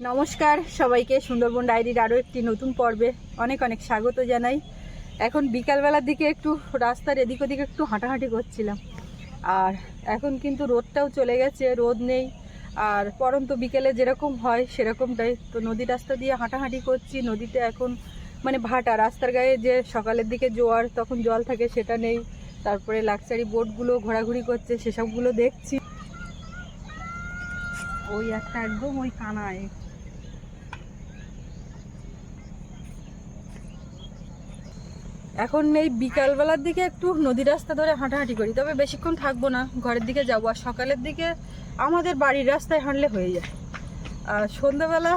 নমস্কার, সবাইকে সুন্দরবন ডায়েরির আরও একটি নতুন পর্বে অনেক অনেক স্বাগত জানাই। এখন বিকালবেলার দিকে একটু রাস্তার এদিক ওদিকে একটু হাঁটাহাঁটি করছিলাম। আর এখন কিন্তু রোদটাও চলে গেছে, রোদ নেই। আর পরন্ত বিকেলে যেরকম হয় সেরকমটাই। তো নদী রাস্তা দিয়ে হাঁটাহাঁটি করছি, নদীতে এখন মানে ভাটা, রাস্তার গায়ে যে সকালের দিকে জোয়ার, তখন জল থাকে সেটা নেই। তারপরে লাক্সারি বোটগুলো ঘোরাঘুরি করছে, সেসবগুলো দেখছি। ওই একটা একদম ওই কানায়। এখন এই বিকালবেলার দিকে একটু নদী রাস্তা ধরে হাঁটাহাঁটি করি তবে বেশিক্ষণ থাকব না ঘরের দিকে যাব। আর সকালের দিকে আমাদের বাড়ির রাস্তায় হাঁটলে হয়ে যায়। আর সন্ধ্যাবেলা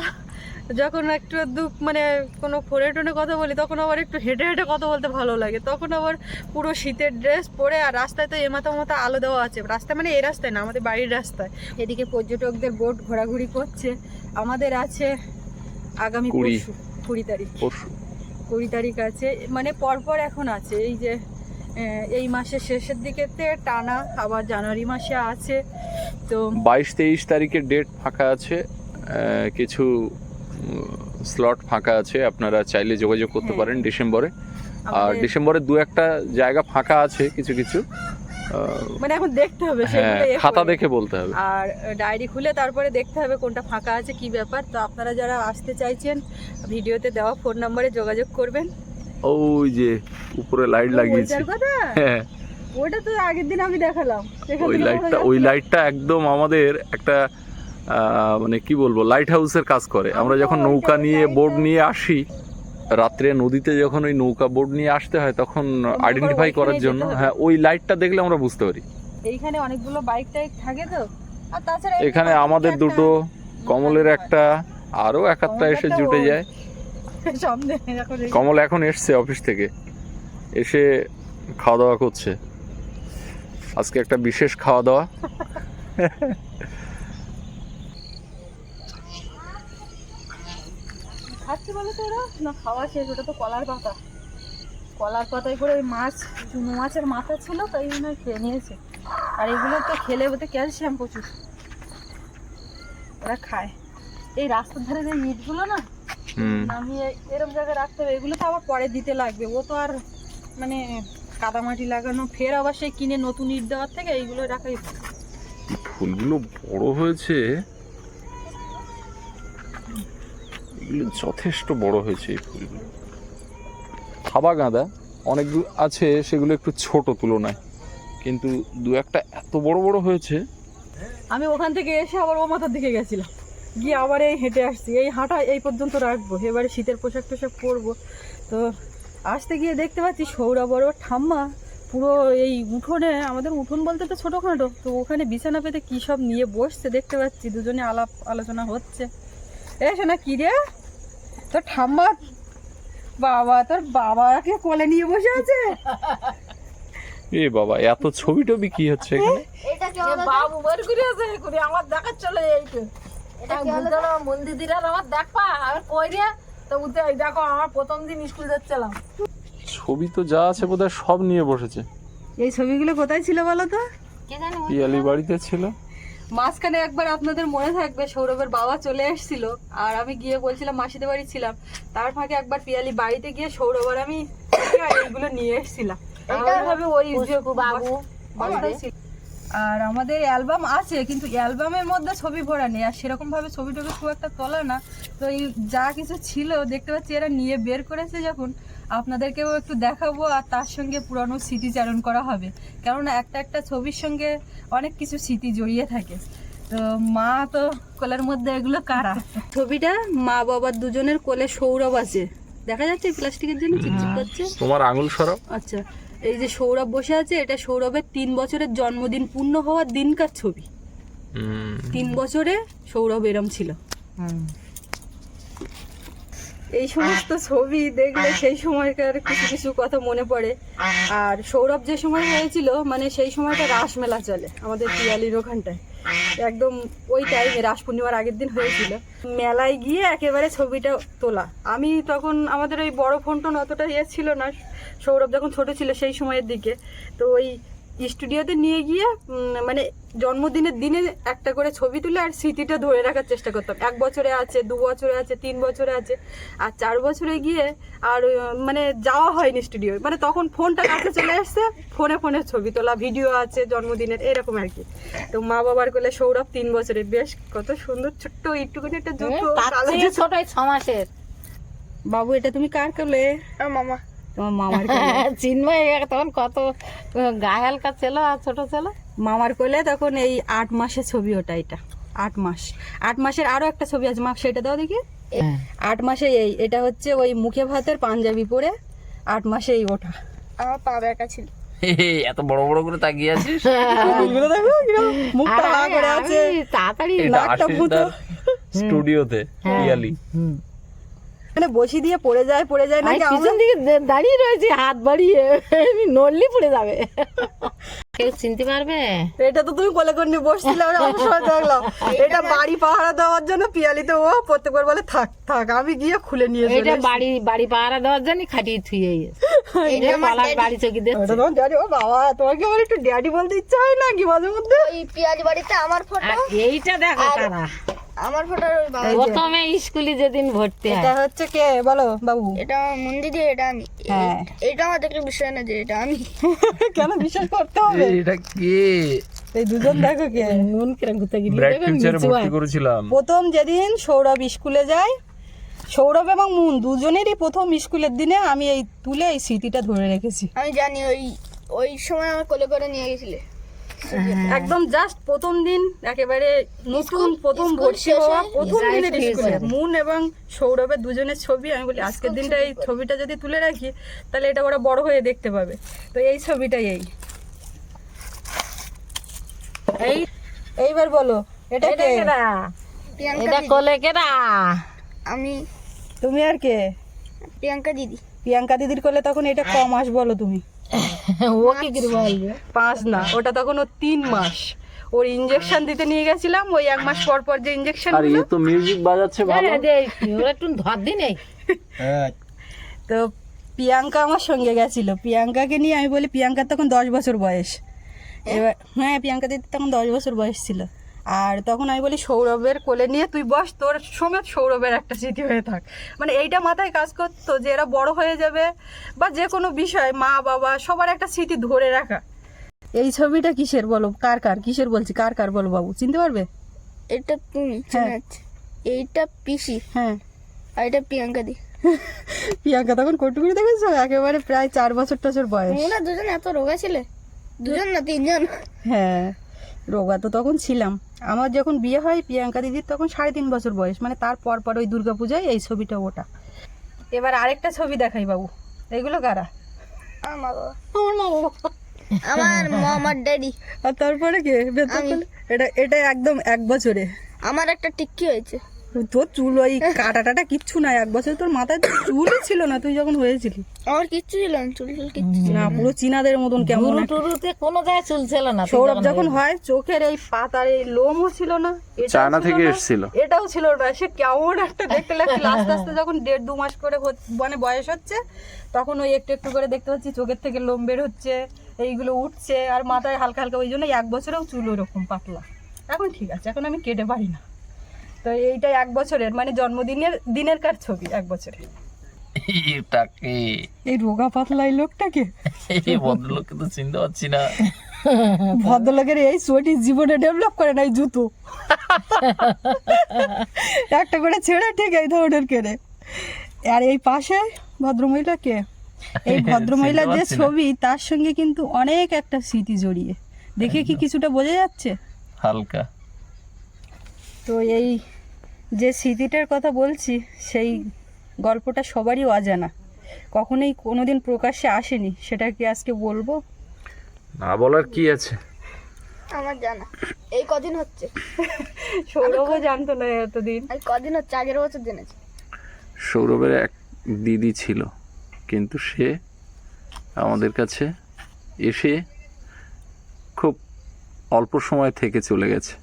যখন একটু দুঃখ মানে কোনো ফোনে টোনে কথা বলি তখন আবার একটু হেঁটে হেঁটে কথা বলতে ভালো লাগে। তখন আবার পুরো শীতের ড্রেস পরে আর রাস্তায় তো এমাথা মাথা আলো দেওয়া আছে। রাস্তায় মানে এই রাস্তায় না আমাদের বাড়ির রাস্তায়। এদিকে পর্যটকদের বোট ঘোরাঘুরি করছে। আমাদের আছে আগামী কুড়ি। পরশু কুড়ি তারিখ। পরশু। কুড়ি তারিখ আছে মানে পরপর এখন আছে। এই যে এই মাসের শেষের দিকে টানা আবার জানুয়ারি মাসে আছে তো বাইশ তেইশ তারিখের ডেট ফাঁকা আছে কিছু স্লট ফাঁকা আছে আপনারা চাইলে যোগাযোগ করতে হ্যাঁ। পারেন ডিসেম্বরে। আর ডিসেম্বরে দু একটা জায়গা ফাঁকা আছে কিছু কিছু। মানে এখন দেখতে হবে হ্যাঁ খাতা দেখে বলতে হবে। আর ডায়েরি খুলে তারপরে দেখতে হবে কোনটা ফাঁকা আছে কি ব্যাপার। তো আপনারা যারা আসতে চাইছেন ভিডিওতে দেওয়া ফোন নম্বরে যোগাযোগ করবেন। ওই যে উপরে লাইট লাগিয়েছে। হ্যাঁ। ওটা তো আগের দিন আমি দেখালাম। ওই লাইটটা ওই লাইটটা একদম আমাদের একটা মানে কি বলব লাইট হাউসের কাজ করে। আমরা যখন নৌকা নিয়ে বোর্ড নিয়ে আসি রাত্রে নদীতে যখন ওই নৌকা বোর্ড নিয়ে আসতে হয় তখন আইডেন্টিফাই করার জন্য হ্যাঁ ওই লাইটটা দেখলে আমরা বুঝতে পারি। এইখানে অনেকগুলো বাইক টাইক থাকে তো। আর তাছাড়া এখানে আমাদের দুটো কমলের একটা আরও এক একটা এসে জুটে যায়। সামনে এখন কমল এখন এসছে অফিস থেকে। এসে খাওয়া দাওয়া করছে। আজকে একটা বিশেষ খাওয়া দাওয়া। খাচ্ছে বলে তো ওরা? না খাওয়া শেষ ওটা তো কলার পাতা। কলার পাতায় করে ওই মাছ চুনো মাছের মাথা ছিল তাই জন্য খেয়ে নিয়েছে। আর এগুলো তো খেলে ওতে ক্যালসিয়াম প্রচুর। ওরা খায়। এই রাস্তার ধারে যে ইটগুলো না নামিয়ে এরকম জায়গায় রাখতে হবে এগুলো তো আবার পরে দিতে লাগবে। ও তো আর মানে কাদামাটি লাগানো ফের আবার সেই কিনে নতুন ইট দেওয়ার থেকে এইগুলো রাখাই ফুলগুলো বড় হয়েছে। যথেষ্ট বড় হয়েছে এই ফুলগুলো। থাবা গাঁদা অনেক দু- আছে, সেগুলো একটু ছোট তুলনায়। কিন্তু দু একটা এত বড় বড় হয়েছে। আমি ওখান থেকে এসে আবার ও মাথার দিকে গেছিলাম। গিয়ে আবার এই হেঁটে আসছি। এই হাঁটা এই পর্যন্ত রাখব। এবারে শীতের পোশাক টোশাক পরবো। তো আসতে গিয়ে দেখতে পাচ্ছি সৌরা বড় ঠাম্মা পুরো এই উঠোনে, আমাদের উঠোন বলতে তো ছোটোখাটো। তো ওখানে বিছানা পেতে কী সব নিয়ে বসছে দেখতে পাচ্ছি। দুজনে আলাপ আলোচনা হচ্ছে। এসে না কি রে? তোর ঠাম্মা বাবা তোর বাবাকে কোলে নিয়ে বসে আছে? এ বাবা এত ছবি টবি কি হচ্ছে এখানে? বাবু বের করে আছে করে আমার দেখার চলে পারলাম, মন্দির দিলাম আমার দেখবা আমি কই রে? তো এই দেখো আমার প্রথম দিন স্কুল যাচ্ছিলাম। ছবি তো যা আছে বোধহয় সব নিয়ে বসেছে। এই ছবিগুলো কোথায় ছিল বলো তো? পিয়ালি বাড়িতে ছিল। মাঝখানে একবার আপনাদের মনে থাকবে সৌরভের বাবা চলে এসেছিল আর আমি গিয়ে বলছিলাম মাসিদের বাড়ি ছিলাম। তার ফাঁকে একবার পিয়ালি বাড়িতে গিয়ে সৌরভ আর আমি এইগুলো নিয়ে এসেছিলাম। আর আমাদের অ্যালবাম আছে কিন্তু অ্যালবামের মধ্যে ছবি ভরা নেই। আর সেরকম ভাবে ছবি টবি খুব একটা তোলা না। তো এই যা কিছু ছিল দেখতে পাচ্ছি এরা নিয়ে বের করেছে যখন। আপনাদেরকেও একটু দেখাবো আর তার সঙ্গে পুরানো স্মৃতিচারণ করা হবে। কেননা একটা একটা ছবির সঙ্গে অনেক কিছু স্মৃতি জড়িয়ে থাকে। তো মা তো কোলের মধ্যে এগুলো কারা? ছবিটা মা বাবার দুজনের কোলে সৌরভ আছে। দেখা যাচ্ছে প্লাস্টিকের জন্য চিকচিক করছে? তোমার আঙুল সরাও। আচ্ছা এই যে সৌরভ বসে আছে এটা সৌরভের তিন বছরের জন্মদিন পূর্ণ হওয়ার দিনকার ছবি। তিন বছরে সৌরভ এরম ছিল। এই সমস্ত ছবি দেখলে সেই সময়কার কিছু কিছু কথা মনে পড়ে। আর সৌরভ যে সময় হয়েছিল মানে সেই সময়টা রাস মেলা চলে আমাদের পিয়ালির ওখানটায়। একদম ওই টাইমে রাস পূর্ণিমার আগের দিন হয়েছিল। মেলায় গিয়ে একেবারে ছবিটা তোলা। আমি তখন আমাদের ওই বড় ফোন টোন অতটা ইয়ে ছিল না। সৌরভ যখন ছোট ছিল সেই সময়ের দিকে। তো ওই স্টুডিওতে নিয়ে গিয়ে মানে জন্মদিনের দিনে একটা করে ছবি তুলে আর স্মৃতিটা ধরে রাখার চেষ্টা করতাম। এক বছরে আছে দু বছরে আছে তিন বছরে আছে আর চার বছরে গিয়ে আর মানে যাওয়া হয়নি স্টুডিও। মানে তখন ফোনটা কাছে চলে আসছে ফোনে ফোনে ছবি তোলা ভিডিও আছে জন্মদিনের এরকম আর কি। তো মা বাবার কোলে সৌরভ তিন বছরে বেশ কত সুন্দর ছোট্ট একটুখানি একটা জুতো ছোট ছ মাসের বাবু এটা তুমি কার কোলে? মামা। তোমার মামার চিন্ময় তখন কত গায়ে হালকা ছিল আর ছোট ছিল? মামার কোলে তখন এই আট মাসের ছবি ওটা এটা। আট মাস। আট মাসের আরও একটা ছবি আছে মা সেটা দাও দেখি। আট মাসে এই এটা হচ্ছে ওই মুখে ভাতের পাঞ্জাবি পরে আট মাসে এই ওঠা আমার পা ব্যাকা ছিল। এত বড় বড় করে তাকিয়ে আছিস? কীরকম মুখটা করে আছে। তাড়াতাড়ি স্টুডিওতে পিয়ালি হুম। মানে বসি দিয়ে পড়ে যায় পড়ে যায় আমি নাকি পিছন দিকে দাঁড়িয়ে রয়েছে হাত বাড়িয়ে আমি নড়লি পড়ে যাবে। কেউ চিনতে পারবে? এটা তো তুমি কোলে করে নিয়ে বসছিলে আমি অনেক সময় দেখলাম। এটা বাড়ি পাহারা দেওয়ার জন্য পিয়ালিতে ও প্রত্যেকবার বলে থাক থাক আমি গিয়ে খুলে নিয়ে এটা বাড়ি বাড়ি পাহারা দেওয়ার জন্য খাটিয়ে থুয়ে এই যে পালার বাড়ি চকি দিচ্ছে। তোমার ড্যাডি ও বাবা তোমাকে আমার একটু ড্যাডি বলতে ইচ্ছা হয় না কি মাঝে মধ্যে? ওই পিয়াজ বাড়িতে আমার ফটো এইটা দেখো তারা। আমার ফটো ওই বাবা প্রথমে স্কুলে যেদিন ভর্তি এটা হচ্ছে কে? বলো বাবু। এটা মন্দির এটা আমি। হ্যাঁ। এটা আমার দেখলে বিষয় না যে এটা আমি। কেন বিশ্বাস করতে হবে? এটা কে? এই দুজন দেখো কে। নুন কিরম ঘুরতে গিয়ে ব্র্যাক ভর্তি করেছিলাম। প্রথম যেদিন সৌরভ স্কুলে যায় সৌরভ এবং মুন দুজনেরই প্রথম স্কুলের দিনে আমি এই তুলে এই স্মৃতিটা ধরে রেখেছি। আমি জানি ওই ওই সময় আমার কোলে করে নিয়ে গেছিলে। একদম জাস্ট প্রথম দিন একেবারে নতুন প্রথম ভর্তি হওয়া প্রথম দিনের স্কুলে মুন এবং সৌরভের দুজনের ছবি আমি বলি আজকের দিনটা এই ছবিটা যদি তুলে রাখি তাহলে এটা ওরা বড় হয়ে দেখতে পাবে। তো এই ছবিটাই এই। এই এইবার বলো এটা এটা কে? এটা কোলে আমি তুমি আর কে? প্রিয়াঙ্কা দিদি। প্রিয়াঙ্কা দিদির কোলে তখন এটা কম মাস বলো তুমি। ও কি পাঁচ না ওটা তখন ও তিন মাস। ওর ইঞ্জেকশন দিতে নিয়ে গেছিলাম ওই এক মাস পর পর যে ইঞ্জেকশন আর তো মিউজিক বাজাচ্ছে ভালো। আরে ওরা একটু ধর দি নেই তো প্রিয়াঙ্কা আমার সঙ্গে গেছিল। প্রিয়াঙ্কাকে নিয়ে আমি বলি প্রিয়াঙ্কার তখন দশ বছর বয়স। এবার হ্যাঁ প্রিয়াঙ্কা দিদি তখন দশ বছর বয়স ছিল। আর তখন আমি বলি সৌরভের কোলে নিয়ে তুই বস তোর সমেত সৌরভের একটা স্মৃতি হয়ে থাক। মানে এইটা মাথায় কাজ করতো যে এরা বড় হয়ে যাবে বা যে কোনো বিষয় মা বাবা সবার একটা স্মৃতি ধরে রাখা। এই ছবিটা কিসের বলো? কার কার? কিসের বলছি? কার কার বলো বাবু? চিনতে পারবে? এটা তুমি চেনা এইটা পিসি। হ্যাঁ। আর এটা প্রিয়াঙ্কা দি। প্রিয়াঙ্কা তখন কটুকুরি দেখেছ? একেবারে প্রায় চার বছর টছর বয়স। তোমরা দুজন এত রোগা ছিলে? দুজন না তিনজন? হ্যাঁ। রোগা। তো তখন ছিলাম। আমার যখন বিয়ে হয় প্রিয়াঙ্কা দিদির তখন সাড়ে তিন বছর বয়স। মানে তার পর ওই ওই দুর্গাপূজায় এই ছবিটা ওটা। এবার আরেকটা ছবি দেখাই বাবু। এগুলো কারা? আমার মা বাবা। আমার মা বাবা। আমার মা আমার ড্যাডি আর তারপরে কে? এটা এটা একদম এক বছরে। আমার একটা টিক্কি হয়েছে। তোর চুল ওই কাটা টাটা কিচ্ছু নাই। এক বছর তোর মাথায় তো চুলই ছিল না তুই যখন হয়েছিলি। আমার কিচ্ছু ছিল না চুল টুল কিচ্ছু ছিল না পুরো চীনাদের মতন কেমন টুরুতে কোনো জায়গায় চুল ছিল না সৌরভ যখন হয় চোখের এই পাতার এই লোমও ছিল না এটাও চায়না ছিল থেকে না, এসেছিল। এটাও ছিল না। সে কেমন একটা দেখতে লাগছিল। আস্তে আস্তে যখন দেড় দু মাস করে মানে বয়স হচ্ছে তখন ওই একটু একটু করে দেখতে পাচ্ছি চোখের থেকে লোম বের হচ্ছে এইগুলো উঠছে আর মাথায় হালকা হালকা ওই জন্য এক বছরেও চুল ওরকম পাতলা। এখন ঠিক আছে এখন আমি কেটে পারি না। তো এইটা এক বছরের মানে জন্মদিনের দিনের কার ছবি এক বছরের। এটাকে এই রোগা পাতলা এই লোকটাকে? এই ভদ্রলোককে তো চিনতে পারছি না। ভদ্রলোকের এই সোয়েটি জীবনে ডেভেলপ করে না এই জুতো। একটা করে ছেড়ে ঠিক এই ধরনের কেড়ে। আর এই পাশে ভদ্রমহিলা কে এই ভদ্রমহিলার যে। ছবি তার সঙ্গে কিন্তু অনেক একটা স্মৃতি জড়িয়ে। দেখে কি কিছুটা বোঝা যাচ্ছে? হালকা। তো এই যে স্মৃতিটার কথা বলছি সেই গল্পটা সবারই অজানা। কখনোই কোনোদিন প্রকাশ্যে আসেনি সেটা কি আজকে বলব? না বলার কি আছে? আমার জানা। এই কদিন হচ্ছে। সৌরভও জানতো না এতদিন। এই কদিন হচ্ছে আগের বছর জেনেছি। সৌরভের এক দিদি ছিল কিন্তু সে আমাদের কাছে এসে খুব অল্প সময় থেকে চলে গেছে।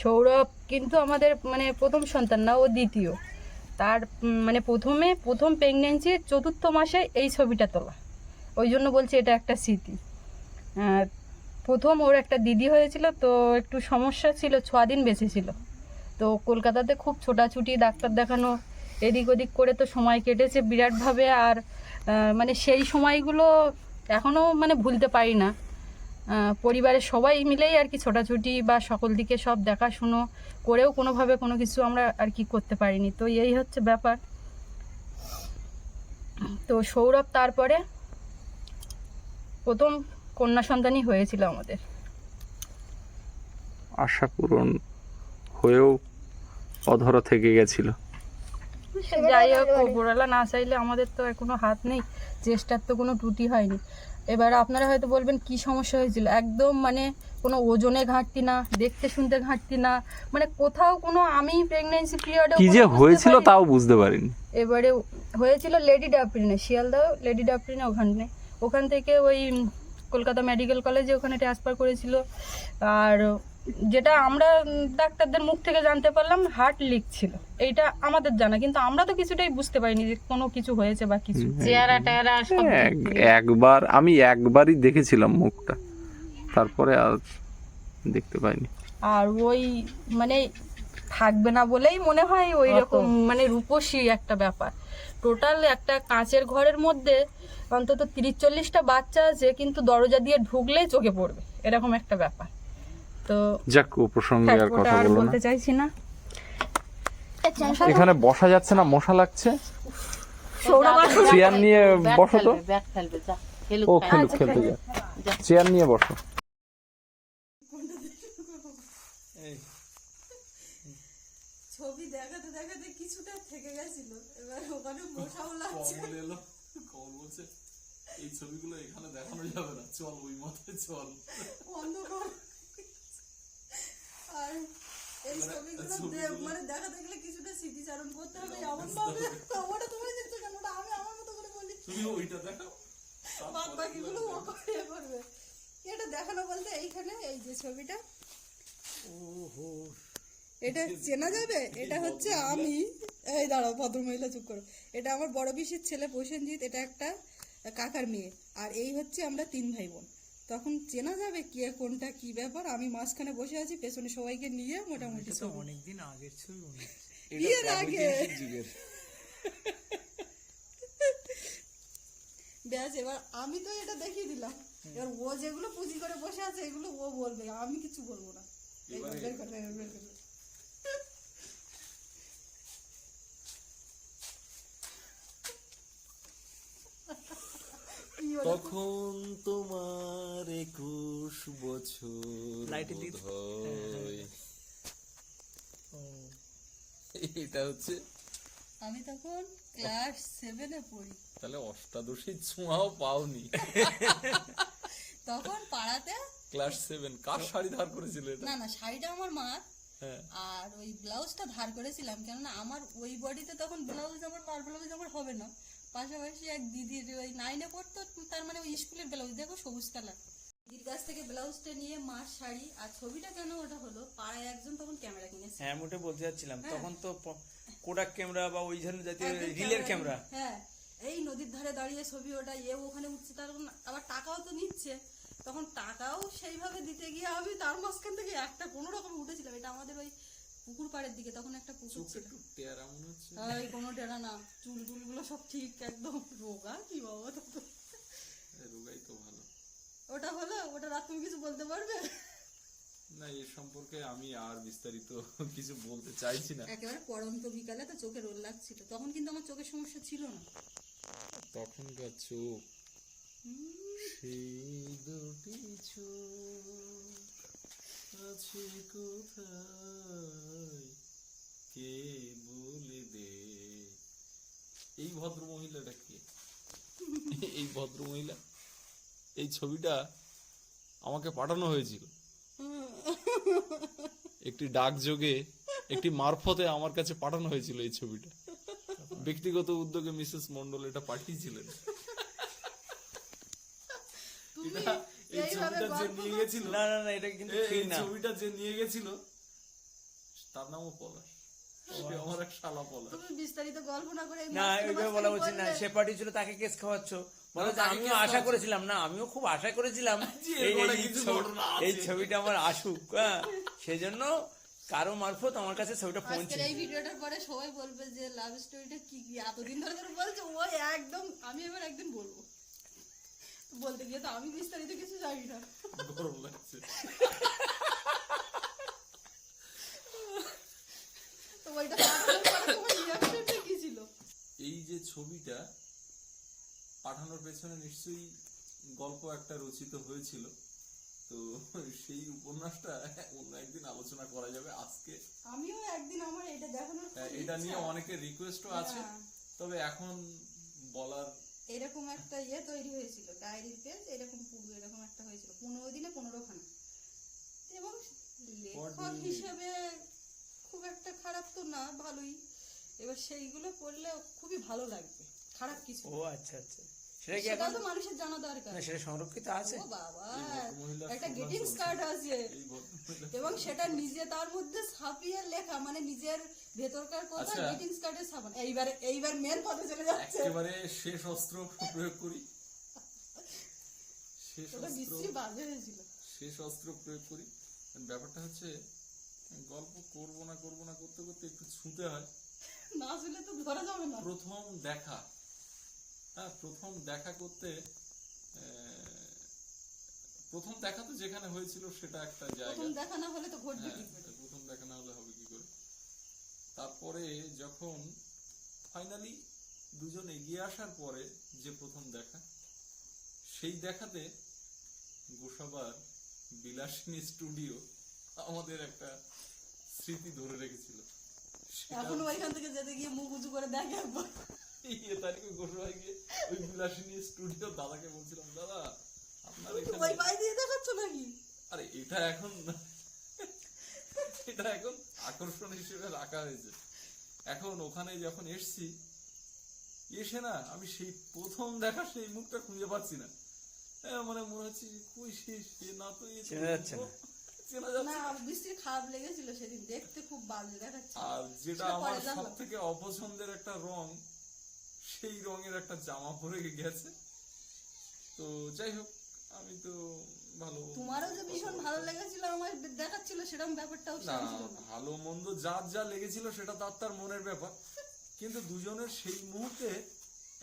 সৌরভ কিন্তু আমাদের মানে প্রথম সন্তান না, ও দ্বিতীয়। তার মানে প্রথমে, প্রথম প্রেগনেন্সির চতুর্থ মাসে এই ছবিটা তোলা। ওই জন্য বলছি এটা একটা স্মৃতি। প্রথম ওর একটা দিদি হয়েছিল, তো একটু সমস্যা ছিল ছ দিন বেঁচে ছিল। তো কলকাতাতে খুব ছোটাছুটি, ডাক্তার দেখানো, এদিক ওদিক করে তো সময় কেটেছে বিরাটভাবে। আর মানে সেই সময়গুলো এখনও মানে ভুলতে পারি না। পরিবারের সবাই মিলেই আর কি ছোটাছুটি বা সকল দিকে সব দেখাশুনো করেও কোনোভাবে কোনো কিছু আমরা আর কি করতে পারিনি। তো এই হচ্ছে ব্যাপার। তো সৌরভ তারপরে প্রথম কন্যা সন্তানই হয়েছিল আমাদের। আশা পূরণ হয়েও অধরা থেকে গেছিল। যাই হোক ওপরওয়ালা না চাইলে আমাদের তো আর কোনো হাত নেই। চেষ্টার তো কোনো ত্রুটি হয়নি। এবার আপনারা হয়তো বলবেন কি সমস্যা হয়েছিল? একদম মানে কোনো ওজনে ঘাটতি না দেখতে শুনতে ঘাটতি না মানে কোথাও কোনো আমি প্রেগনেন্সি পিরিয়ডে কি যে হয়েছিল তাও বুঝতে পারিনি। এবারে হয়েছিল লেডি ডাপ্রিনে শিয়ালদাও লেডি ডাপ্রিনে ওখানে। ওখান থেকে ওই কলকাতা মেডিকেল কলেজে ওখানে ট্রান্সফার করেছিল। আর যেটা আমরা ডাক্তারদের মুখ থেকে জানতে পারলাম হার্ট লিক ছিল। এইটা আমাদের জানা কিন্তু আমরা তো কিছুটাই বুঝতে পারিনি যে কোনো কিছু হয়েছে বা কিছু। চেহারা টেহারা এক- একবার আমি একবারই দেখেছিলাম মুখটা। তারপরে আর দেখতে পাইনি। আর ওই মানে থাকবে না বলেই মনে হয় ওই রকম মানে রূপসী একটা ব্যাপার। টোটাল একটা কাঁচের ঘরের মধ্যে অন্তত তিরিশ চল্লিশটা বাচ্চা আছে কিন্তু দরজা দিয়ে ঢুকলেই চোখে পড়বে। এরকম একটা ব্যাপার। তো যাক ও প্রসঙ্গে আর কথা আর বলব না। বলতে চাইছি না। এখানে বসা যাচ্ছে না মশা লাগছে? চেয়ার নিয়ে বসো তো। ও। খেলুক খেলতে যা চেয়ার নিয়ে বসো। ছবি দেখাতে দেখাতে কিছুটা থেকে গেছিল। এবার ওখানে মশাও লাগছে। কমল এলো কমল বলছে। এই ছবিগুলো এখানে দেখানো যাবে না। চল ওই মতে চল। অন্ধকার। আর এই ছবিগুলো মানে দেখাতে গেলে কিছুটা স্মৃতিচারণ করতে হবে এমন ভাবে ওটা তুমি দেখছ কেন? ওটা আমি আমার মতো করে বলি। তুমি ওইটা দেখাও বাদ বাকিগুলো ও করে করবে। এটা দেখানো বলতে? এইখানে এই যে ছবিটা। এটা চেনা যাবে? এটা হচ্ছে আমি। এই দাঁড়াও ভদ্রমহিলা চুপ করো। এটা আমার বড় পিসির ছেলে প্রসেনজিৎ এটা একটা কাকার মেয়ে। আর এই হচ্ছে আমরা তিন ভাই বোন। তখন চেনা যাবে কে কোনটা কি ব্যাপার আমি মাঝখানে বসে আছি পেছনে সবাইকে নিয়ে মোটামুটি। অনেকদিন আগের ছবি বিয়ের আগে। ব্যাস এবার আমি তো এটা দেখিয়ে দিলাম। এবার ও যেগুলো পুঁজি করে বসে আছে এগুলো ও বলবে। আমি কিছু বলব না এইবার বের করো, এইবার বের করো। তখন তোমার একুশ বছর লাইটে দিয়ে- বোধহয়। এটা হচ্ছে আমি তখন ক্লাস সেভেনে পড়ি। তাহলে অষ্টাদশী ছোঁয়াও পাওনি। তখন পাড়াতে ক্লাস সেভেন কার শাড়ি ধার করেছিল এটা? না না শাড়িটা আমার মার। হ্যাঁ। আর ওই ব্লাউজটা ধার করেছিলাম কেননা আমার ওই বডিতে তখন ব্লাউজ আমার পার ব্লাউজ আমার হবে না। পাশাপাশি এক দিদির ওই নাইনে পড়তো তার মানে ওই স্কুলের ব্লাউজ দেখো সবুজ কালার দিদির কাছ থেকে ব্লাউজটা নিয়ে মার শাড়ি আর ছবিটা কেন ওটা হলো পাড়ায় একজন তখন ক্যামেরা কিনেছে। হ্যাঁ আমি ওটা বলতে যাচ্ছিলাম। তখন তো কোডাক ক্যামেরা বা ওই ধরনের জাতীয় রিলের ক্যামেরা হ্যাঁ এই নদীর ধারে দাঁড়িয়ে ছবি ওটা এ ওখানে উঠছে তার আবার টাকাও তো নিচ্ছে। তখন টাকাও সেইভাবে দিতে গিয়ে আমি তার মাঝখান থেকে একটা কোনো রকম উঠেছিলাম। এটা আমাদের ওই পুকুর পাড়ের দিকে তখন একটা পুকুর ছিল। একটু টেরা মনে হচ্ছে। এই কোনো টেরা না। চুল টুলগুলো সব ঠিক একদম। রোগা কি বাবা তো রোগাই তো ভালো। ওটা হলো ওটা রাত তুমি কিছু বলতে পারবে? না এ সম্পর্কে আমি আর বিস্তারিত কিছু বলতে চাইছি না। একেবারে পড়ন্ত বিকালে তো চোখে রোল লাগছিল। তখন কিন্তু আমার চোখের সমস্যা ছিল না। তখনকার চোখ সেই দুটি চোখ। আছে কোথায়? কে বলে দে এই ভদ্র মহিলাটা কে? এই ভদ্র মহিলা এই ছবিটা আমাকে পাঠানো হয়েছিল। একটি ডাকযোগে একটি মারফতে আমার কাছে পাঠানো হয়েছিল এই ছবিটা। ব্যক্তিগত উদ্যোগে মিসেস মন্ডল এটা পাঠিয়েছিলেন। এটা এই ছবিটা যে নিয়ে গেছিল? না না না এটা কিন্তু ঠিক এই না। ছবিটা যে নিয়ে গেছিল? তার নামও পলাশ। আমার এক শালা পলাশ। তুমি বিস্তারিত গল্প না করে না মাঝখানে বলা উচিত না। সে পার্টি ছিল তাকে কেস খাওয়াচ্ছ। বলে আমিও আশা করেছিলাম না আমিও খুব আশা করেছিলাম। এই- ছবিটা আমার আসুক হ্যাঁ। সেজন্য কারও মারফত আমার কাছে ছবিটা পৌঁছে এই ভিডিওটার পরে সবাই বলবে যে লাভ স্টোরিটা কি কি? এতদিন ধরে ধরে বলছে ও একদম আমি এবার একদিন বলব। বলতে গিয়ে তো আমি বিস্তারিত কিছু জানি না। গরম লাগছে। তো ওইটা রিয়াকশনটা কি ছিল? এই যে ছবিটা পাঠানোর পেছনে নিশ্চয়ই গল্প একটা রচিত হয়েছিল। তো সেই উপন্যাসটা অন্য একদিন আলোচনা করা যাবে আজকে। আমিও একদিন আমার এটা দেখানোর হ্যাঁ, এটা নিয়ে। অনেকের রিকোয়েস্টও আছে। হ্যাঁ। তবে এখন বলার এরকম একটা ইয়ে তৈরি হয়েছিল ডায়েরির পেজ এরকম পুরো এরকম একটা হয়েছিল পনেরো দিনে পনেরো খানা এবং লেখক হিসেবে খুব একটা খারাপ তো না ভালোই। এবার সেইগুলো পড়লে খুবই ভালো লাগবে খারাপ কিছু ও আচ্ছা আচ্ছা। সেটা কি এখন তো মানুষের জানা দরকার। না সেটা সংরক্ষিত আছে। ও বাবা একটা গ্রিটিংস কার্ড আছে। এবং সেটা নিজে তার মধ্যে ছাপিয়ে লেখা মানে নিজের ভেতরকার কথা আচ্ছা। গ্রিটিংস কার্ডে ছাপানো। এইবার এইবার মেন পথে চলে যাচ্ছে। একেবারে শেষ অস্ত্র প্রয়োগ করি। শেষ অস্ত্র বাজে হয়েছিল। শেষ অস্ত্র প্রয়োগ করি। ব্যাপারটা হচ্ছে গল্প করব না করব না করতে করতে একটু ছুঁতে হয়। না শুনলে তো ধরা যাবে না। প্রথম দেখা। হ্যাঁ প্রথম দেখা করতে প্রথম দেখা তো যেখানে হয়েছিল সেটা একটা জায়গা। প্রথম দেখা না হলে তো ঘটবে হ্যাঁ, কি করে? প্রথম দেখা না হলে হবে কি করে? তারপরে যখন ফাইনালি দুজন এগিয়ে আসার পরে যে প্রথম দেখা সেই দেখাতে গোসাবার বিলাসিনী স্টুডিও আমাদের একটা স্মৃতি ধরে রেখেছিল। এখন ওইখান থেকে যেতে গিয়ে মুখ উঁচু করে দেখে একবার। এই তারিখে গোসাবায় গিয়ে ওই বিলাসিনী স্টুডিও দাদাকে বলছিলাম দাদা আপনার এখানে পাই দিয়ে দেখাচ্ছ নাকি? আরে এটা এখন এটা এখন আকর্ষণ হিসেবে রাখা হয়েছে। এখন ওখানে যখন এসছি এসে না আমি সেই প্রথম দেখা সেই মুখটা খুঁজে পাচ্ছি না। এ, মানে মনে হচ্ছে কই সে সে না তো চেনা যাচ্ছে না। না না। বৃষ্টির খারাপ লেগেছিল সেদিন দেখতে খুব বাজে দেখাচ্ছে। আর যেটা আমার সব থেকে অপছন্দের একটা রং সেই রঙের একটা জামা পরে গেছে। তো যাই হোক আমি তো ভালো তোমারও যে ভীষণ ভালো লেগেছিল আমার দেখাচ্ছিল সেরকম ব্যাপারটাও না ভালো মন্দ যার যা লেগেছিল সেটা তার তার মনের ব্যাপার। কিন্তু দুজনের সেই মুহূর্তে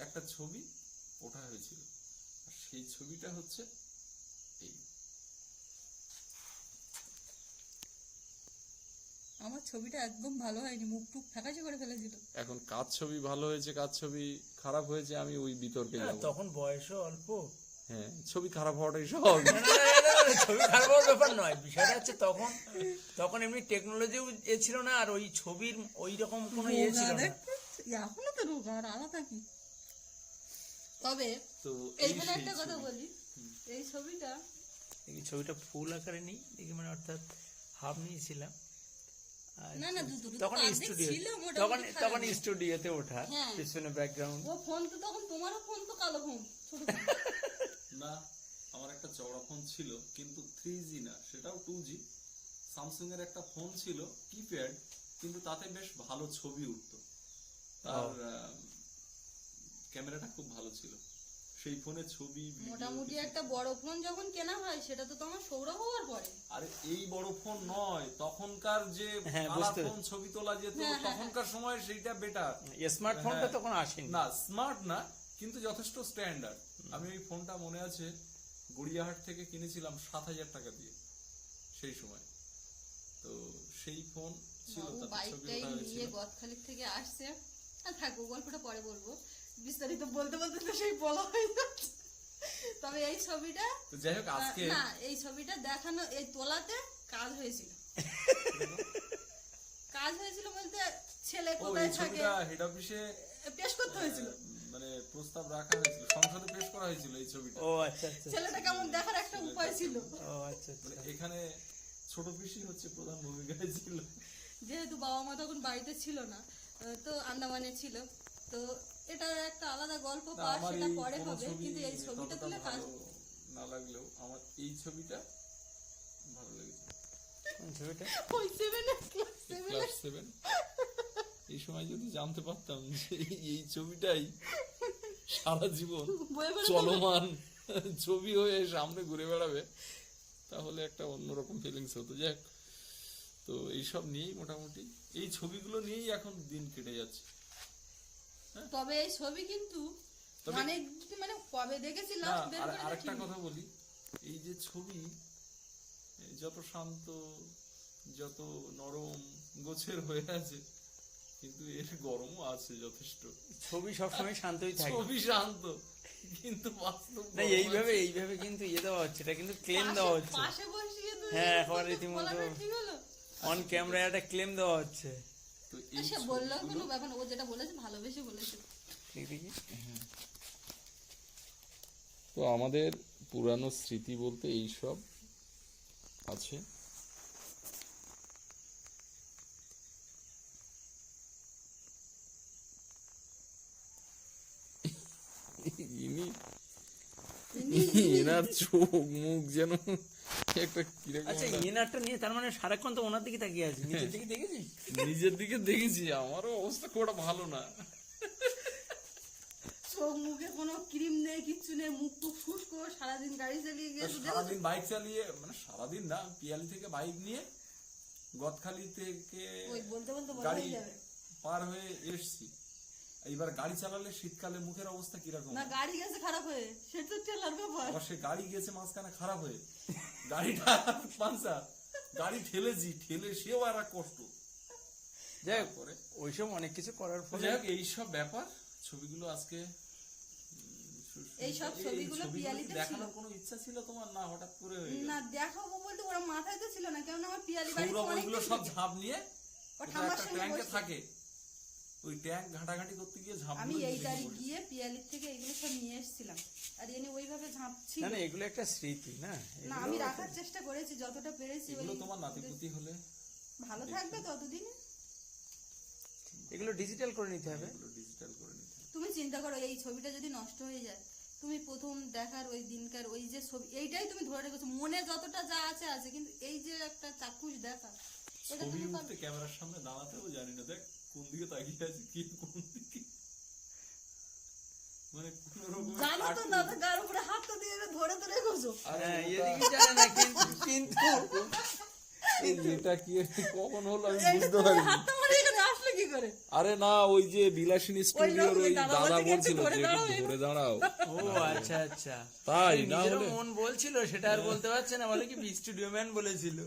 একটা ছবি ওঠা হয়েছিল। আর সেই ছবিটা হচ্ছে আমার ছবিটা একদম ভালো হয়নি মুখ টুক ফ্যাকাশে করে ফেলেছিল। এখন কাজ ছবি ভালো হয়েছে কাজ ছবি খারাপ হয়েছে আমি ওই বিতর্কে হ্যাঁ, যাব। তখন বয়সও অল্প। হ্যাঁ ছবি খারাপ হওয়াটাই ছবি খারাপ হওয়ার ব্যাপার নয় বিষয়টা হচ্ছে তখন তখন এমনি টেকনোলজিও এ ছিল না আর ওই ছবির ওই রকম কোনো ইয়ে ছিল না। এখনও তো রোগ আর আলাদা কি? তবে তো এই এইখানে একটা কথা বলি এই ছবিটা দেখি ছবিটা ফুল আকারে নেই দেখি মানে অর্থাৎ হাফ নিয়েছিলাম। না, না, দুটো- দুটো তখন স্টুডিও তখন তখন স্টুডিওতে ওঠা। পিছনে ব্যাকগ্রাউন্ড ও ফোন তো তখন তোমারও ফোন তো কালো ফোন না আমার একটা চওড়া ফোন ছিল কিন্তু থ্রি জি না সেটাও টু জি স্যামসুং এর একটা ফোন ছিল কিপ্যাড কিন্তু তাতে বেশ ভালো ছবি উঠতো। তার ক্যামেরাটা খুব ভালো ছিল। সেই ফোনে ছবি মোটামুটি একটা বড় ফোন যখন কেনা হয় সেটা তো তোমার সৌরভ হওয়ার পরে। আরে এই বড় ফোন নয় তখনকার যে হ্যাঁ, কালা ফোন ছবি তোলা যেত হ্যাঁ, হ্যাঁ, তখনকার সময় সেইটা বেটার স্মার্টফোনটা। তখন আসেনি। না স্মার্ট না কিন্তু যথেষ্ট স্ট্যান্ডার্ড আমি ওই ফোনটা মনে আছে গড়িয়াহাট থেকে কিনেছিলাম সাত হাজার টাকা দিয়ে সেই সময়। তো সেই ফোন ছিল বাইকটাই নিয়ে গদখালির থেকে আসছে। থাকব গল্পটা পরে বলব। বিস্তারিত বলতে বলতে তো সেই বলা হয়ে যাচ্ছে। তবে এই ছবিটা তো যাই হোক আজকে না এই ছবিটা দেখানো এই তোলাতে কাজ হয়েছিল। কাজ হয়েছিল বলতে ছেলে কোথায় থাকে? হেড অফিসে পেশ করতে হয়েছিল। মানে প্রস্তাব রাখা হয়েছিল সংসদে পেশ করা হয়েছিল এই ছবিটা। ও আচ্ছা আচ্ছা ছেলেটা কেমন দেখার একটা উপায় ছিল? ও আচ্ছা আচ্ছা। মানে এখানে ছোট পিসি হচ্ছে প্রধান ভূমিকায় ছিল। যেহেতু বাবা মা তখন বাড়িতে ছিল না তো আন্দামানে ছিল। তো এটা একটা আলাদা গল্প সেটা পরে হবে কিন্তু এই ছবিটা তুলে কাজ না লাগলেও আমার এই ছবিটা ভালো লেগেছে। ছবিটা? ওই সেভেনে ক্লাস সেভেন এই সময় যদি জানতে পারতাম যে এই- এই ছবিটাই সারা জীবন চলমান ছবি হয়ে সামনে ঘুরে বেড়াবে তাহলে একটা অন্যরকম ফিলিংস হতো। যাক তো এইসব নিয়েই মোটামুটি এই ছবিগুলো নিয়েই এখন দিন কেটে যাচ্ছে। তবে এই ছবি কিন্তু অনেক মানে কবে দেখেছিলাম আর দেখিনি। কথা বলি। এই যে ছবি যত শান্ত যত নরম গোছের হয়ে আছে কিন্তু এর গরমও আছে যথেষ্ট। ছবি সবসময় শান্তই থাকে। ছবি শান্ত কিন্তু বাস্তব না এইভাবে এইভাবে কিন্তু ইয়ে দেওয়া হচ্ছে এটা কিন্তু ক্লেম দেওয়া হচ্ছে। পাশে বসিয়ে তো হ্যাঁ, এখন রীতিমতো-? অন ক্যামেরা একটা ক্লেম দেওয়া হচ্ছে। তো এই সে বললেও কোনো ব্যাপার না, ও যেটা বলেছে ভালোবেসে বলেছে। দেখি তো আমাদের পুরানো স্মৃতি বলতে এইসব আছে। এনার চোখ মুখ যেন একটা কীরকম আচ্ছা নিয়ে তার মানে সারাক্ষণ তো ওনার দিকে তাকিয়ে আছে নিজের দিকে দেখেছিস? নিজের দিকে দেখেছি আমারও অবস্থা খুব ভালো না। চোখ মুখে কোনো ক্রিম নেই কিচ্ছু নেই মুখ টুক শুষ্ক সারাদিন গাড়ি চালিয়ে গিয়ে সারাদিন বাইক চালিয়ে মানে সারাদিন না পিয়ালি থেকে বাইক নিয়ে গদখালি থেকে ওই বলতে বলতে বলা গাড়ি যাবে। পার হয়ে এসছি। এইবার গাড়ি চালালে শীতকালে মুখের অবস্থা কীরকম? না গাড়ি গেছে খারাপ হয়ে। সেটা তো টেলার ব্যাপার। আবার সে গাড়ি গেছে মাঝখানে খারাপ হয়ে। গাড়িটা পাঞ্চার গাড়ি ঠেলেছি ঠেলে সেও আর কষ্ট। যাই হোক তারপরে ওইসব অনেক কিছু করার ফলে যাই হোক এইসব ব্যাপার ছবিগুলো আজকে উম, সু- সু- এইসব ছবিগুলো পিয়ালিতে দেখানোর কোনো ইচ্ছা ছিল তোমার না হঠাৎ করে হয়ে গেল? না দেখাবো বলতে ওরা মাথায় তো ছিল না কেননা আমার পিয়ালি বাড়ি ওইগুলো সব ঝাঁপ নিয়ে ঠাম্মার সঙ্গে বসে। থাকে। ওই ট্যাঙ্ক ঘাটাঘাটি করতে গিয়ে ঝাঁপ আমি এই তারিখ গিয়ে পিয়ালির থেকে এগুলো সব নিয়ে এসেছিলাম। আর এনে ওইভাবে ঝাঁপ ছিল না না এগুলো একটা স্মৃতি না? না আমি রাখার চেষ্টা করেছি যতটা পেরেছি এগুলো তোমার নাতিপুতি হলে ভালো থাকবে ততদিনে? এগুলো ডিজিটাল করে নিতে হবে। এগুলো ডিজিটাল করে নিতে হবে। তুমি চিন্তা করো এই ছবিটা যদি নষ্ট হয়ে যায় তুমি প্রথম দেখার ওই দিনকার ওই যে ছবি এইটাই তুমি ধরে রেখেছো। মনে যতটা যা আছে আছে কিন্তু এই যে একটা চাক্ষুষ দেখা এটা ছবি ক্যামেরার সামনে দাঁড়াতেও জানি না দেখ। কোন দিকে তাকিয়ে আছে কি কোন দিকে? মানে কোন রকম জানো তো না তো গার উপরে হাতটা দিয়ে ধরে ধরে রেখেছো হ্যাঁ এদিকে জানে না কিন্তু কিন্তু। এটা কি কখন হলো আমি বুঝতে পারিনি। হাতটা মারে এখানে আসলে কি করে? আরে না ওই যে বিলাসিনী স্টুডিওর ওই দাদা বলছিল ধরে যে দাঁড়াও, ধরে দাঁড়াও। ও আচ্ছা আচ্ছা। তাই না মন বলছিল সেটা আর বলতে পারছে না বলে কি স্টুডিও ম্যান বলেছিল।